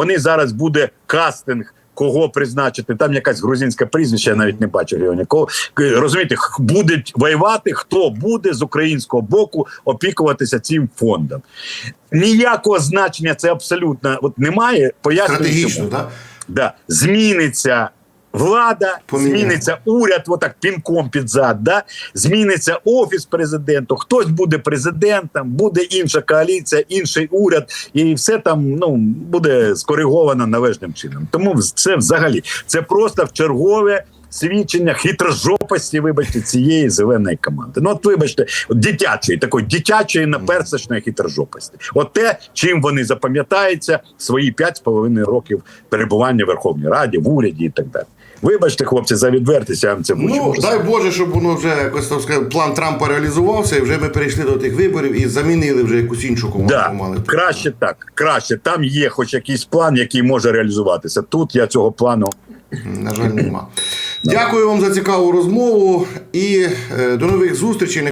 Вони зараз буде кастинг. Кого призначити? Там якась грузинська прізвище, я навіть не бачив його нікого. Розумієте, будуть воювати, хто буде з українського боку опікуватися цим фондом. Ніякого значення це абсолютно от немає. Пояснюю, Стратегічно, так? Да? Да. Зміниться влада, Поміняє. зміниться уряд, отак пінком під зад, да? зміниться офіс президенту, хтось буде президентом, буде інша коаліція, інший уряд, і все там ну, буде скориговано належним чином. Тому це взагалі це просто в чергове. Свідчення хитрожопості, вибачте, цієї зеленої команди. Ну, от вибачте, от дитячої, такої дитячої наперсочної хитрожопості. От те, чим вони запам'ятаються свої 5,5 років перебування в Верховній Раді, в уряді і так далі. Вибачте, хлопці, за відвертість, я вам це Ну, можу дай Боже, щоб воно вже якось так сказати, план Трампа реалізувався, і вже ми перейшли до тих виборів і замінили вже якусь іншу команду. Да, мали. краще так, краще. Там є хоч якийсь план, який може реалізуватися. Тут я цього плану На жаль, нема. Дякую вам за цікаву розмову і е, до нових зустрічей.